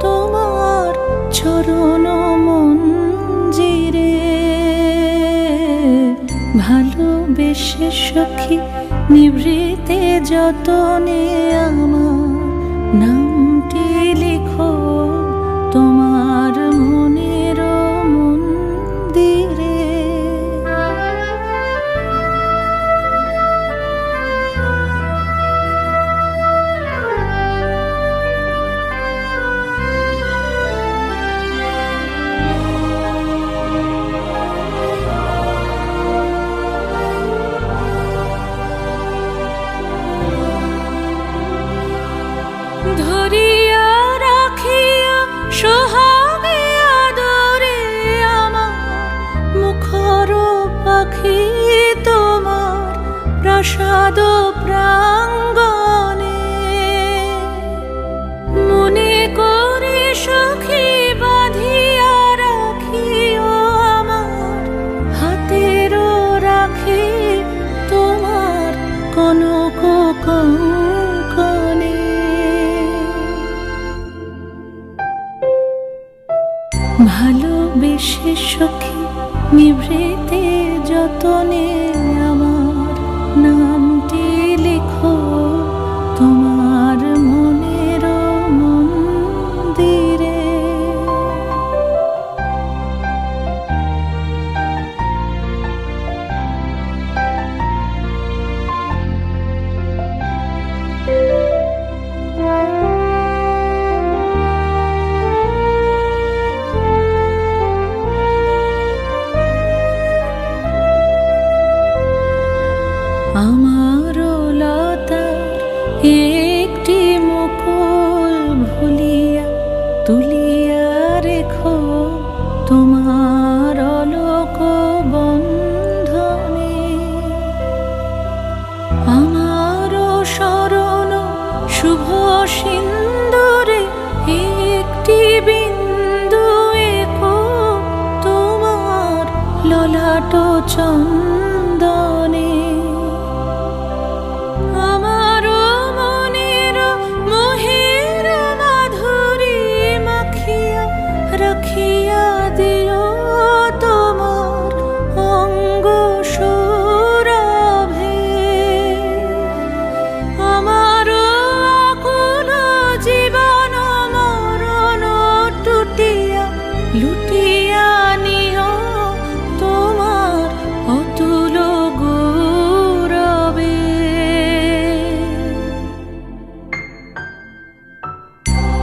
তোমার চরণ মঞ্জিরে। ভালোবেসে সখী নিভৃতে যতনে আমার প্রসাদ প্রাঙ্গণে। মনে করে সখী বাঁধিয়া রাখিও আমার হাতেরও রাখি তোমার কঙ্কনে ভালোবেসে সখী নিভৃতে যতনে নামটি লিখো তোমার সিন্দুরে একটি বিন্দু একো তোমার ললাট চন্দনে। আমার মনের মহের মাধুরী মাখিয়া রাখিয়া